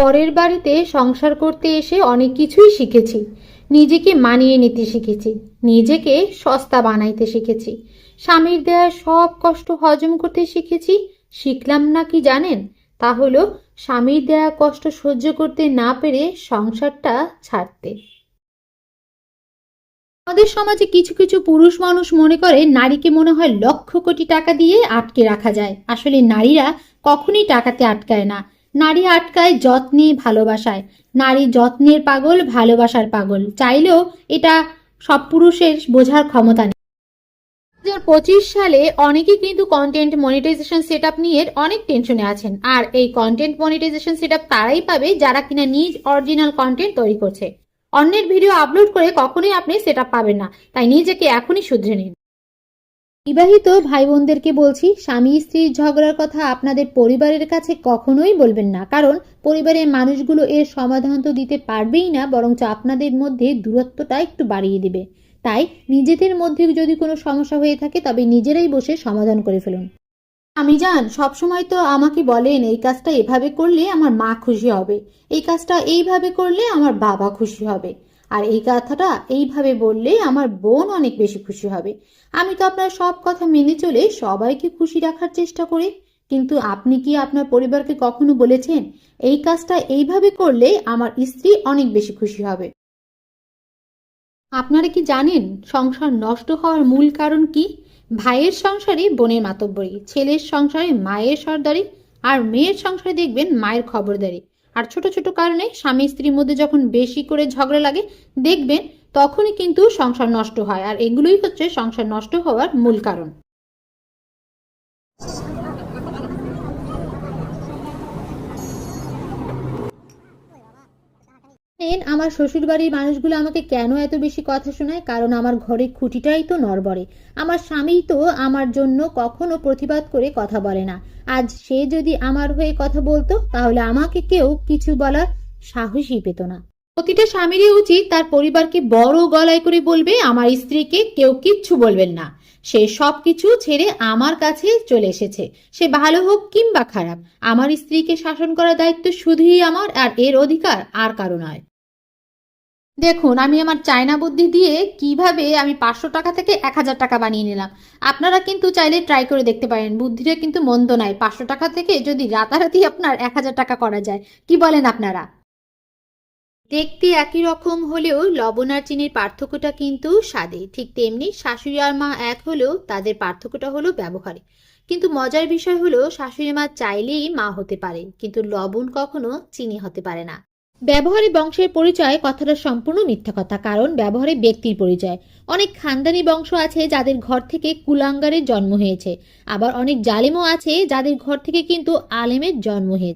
পরের বাড়িতে সংসার করতে এসে অনেক কিছুই শিখেছি। নিজেকে মানিয়ে নিতে শিখেছি। নিজেকে সস্তা বানাইতে শিখেছি। স্বামীর দেয়া সব কষ্ট হজম করতে শিখেছি। শিখলাম না কি জানেন? তা হলো স্বামীর দেয়া কষ্ট সহ্য করতে না পেরে সংসারটা ছাড়তে। আমাদের সমাজে কিছু কিছু পুরুষ মানুষ মনে করে নারীকে মনে হয় লক্ষ কোটি টাকা দিয়ে আটকে রাখা যায়। আসলে নারীরা কখনোই টাকাতে আটকায় না। নারী আটকায় যত্নে ভালোবাসায়। নারী যত্নের পাগল, ভালোবাসার পাগল। চাইলেও এটা সব পুরুষের বোঝার ক্ষমতা নেই। দু হাজার পঁচিশ সালে অনেকেই কিন্তু কন্টেন্ট মনিটাইজেশন সেট নিয়ে অনেক টেনশনে আছেন। আর এই কন্টেন্ট মনিটাইজেশন সেট আপ তারাই পাবে যারা কিনা নিজ অরিজিনাল কন্টেন্ট তৈরি করছে। অন্যের ভিডিও আপলোড করে কখনোই আপনি সেট পাবেন না। তাই নিজেকে এখনই শুধরে নিন। বিবাহিত ভাই বোনদেরকে বলছি, স্বামী স্ত্রীর ঝগড়ার কথা আপনাদের পরিবারের কাছে কখনোই বলবেন না। কারণ পরিবারের মানুষগুলো এর সমাধান তো দিতে পারবেই না, বরঞ্চ আপনাদের মধ্যে দূরত্বটা একটু বাড়িয়ে দিবে। তাই নিজেদের মধ্যে যদি কোনো সমস্যা হয়ে থাকে, তবে নিজেরাই বসে সমাধান করে ফেলুন। আমি জান, সবসময় তো আমাকে বলেন, এই কাজটা এভাবে করলে আমার মা খুশি হবে। এই কাজটা এইভাবে করলে আমার বাবা খুশি হবে। আর এই কথাটা এইভাবে বললে আমার বোন অনেক বেশি খুশি হবে। আমি তো আপনার সব কথা মেনে চলে সবাইকে খুশি রাখার চেষ্টা করি। কিন্তু আপনি কি আপনার পরিবারকে কখনো বলেছেন, এই কাজটা এইভাবে করলে আমার স্ত্রী অনেক বেশি খুশি হবে? আপনারা কি জানেন সংসার নষ্ট হওয়ার মূল কারণ কি? ভাইয়ের সংসারে বোনের মাতব্বরি, ছেলের সংসারে মায়ের সর্দারি, আর মেয়ের সংসারে দেখবেন মায়ের খবরদারি। আর ছোট ছোট কারণে স্বামী স্ত্রীর মধ্যে যখন বেশি করে ঝগড়া লাগে, দেখবেন তখনই কিন্তু সংসার নষ্ট হয়। আর এগুলোই হচ্ছে সংসার নষ্ট হওয়ার মূল কারণ। আমার শ্বশুর বাড়ির মানুষগুলো আমাকে কেন এত বেশি কথা শোনায়? কারণ আমার ঘরে খুঁটিটাই তো নড়বড়ে। আমার স্বামী তো আমার জন্য কখনো প্রতিবাদ করে কথা বলে না। আজ সে যদি আমার হয়ে কথা বলতো, তাহলে আমাকে কেউ কিছু বলার সাহসই পেত না। প্রতিটা স্বামীরই উচিত তার পরিবারকে বড় গলায় করে বলবে, আমার স্ত্রীকে কেউ কিচ্ছু বলবেন না। সে সব কিছু ছেড়ে আমার কাছে চলে এসেছে। সে ভালো হোক কিংবা খারাপ, আমার স্ত্রীকে শাসন করার দায়িত্ব শুধুই আমার আর এর অধিকার আর কারও নয়। দেখুন, আমি আমার চায়না বুদ্ধি দিয়ে কীভাবে আমি পাঁচশো টাকা থেকে এক হাজার টাকা বানিয়ে নিলাম। আপনারা কিন্তু চাইলে ট্রাই করে দেখতে পারেন। বুদ্ধিটা কিন্তু মন্দ নয়। পাঁচশো টাকা থেকে যদি রাতারাতি আপনার এক হাজার টাকা করা যায়, কি বলেন আপনারা? দেখতে একই রকম হলেও লবণ আর চিনির পার্থক্যটা কিন্তু স্বাদে। ঠিক তেমনি শাশুড়ি আর মা এক হলেও তাদের পার্থক্যটা হলো ব্যবহারে। কিন্তু মজার বিষয় হলো, শাশুড়ি মা চাইলেই মা হতে পারে কিন্তু লবণ কখনো চিনি হতে পারে না। ব্যবহারে বংশের পরিচয় কথাটা সম্পূর্ণ মিথ্যা কথা, কারণ ব্যবহারে ব্যক্তির পরিচয়। অনেক খানদানি বংশ আছে যাদের ঘর থেকে কুলাঙ্গারের জন্ম হয়েছে। আবার অনেক জালেমও আছে যাদের ঘর থেকে কিন্তু আলেমের জন্ম হয়েছে।